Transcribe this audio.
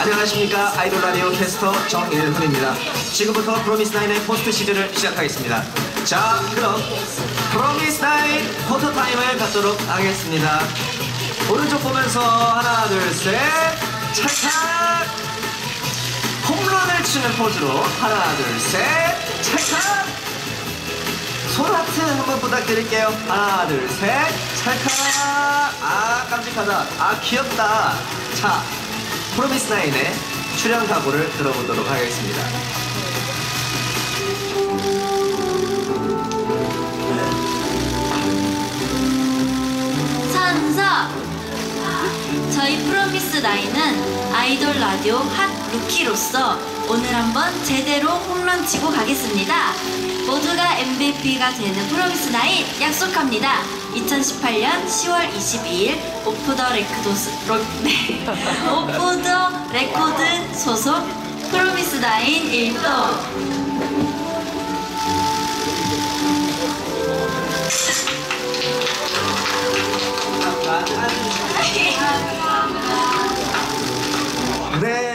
안녕하십니까 아이돌 라디오 캐스터 정일훈입니다. 지금부터 프로미스나인의 포스트 시즌을 시작하겠습니다. 자 그럼 프로미스나인 포토 타임을 갖도록 하겠습니다. 오른쪽 보면서 하나 둘셋 찰칵 홈런을 치는 포즈로 하나 둘셋 찰칵 손 하트 한번 부탁드릴게요. 하나, 둘, 셋. 찰칵. 아, 깜찍하다. 아, 귀엽다. 자, 프로미스 나인의 출연 각오를 들어보도록 하겠습니다. 산사 저희 프로미스 나인은 아이돌 라디오 핫 루키로서 오늘 한번 제대로 홈런 치고 가겠습니다. 모두가 MVP가 되는 프로미스 나인 약속합니다. 2018년 10월 22일 오프 더 레코드 네. 오프 더 레코드 소속 프로미스 나인 1동 Ven.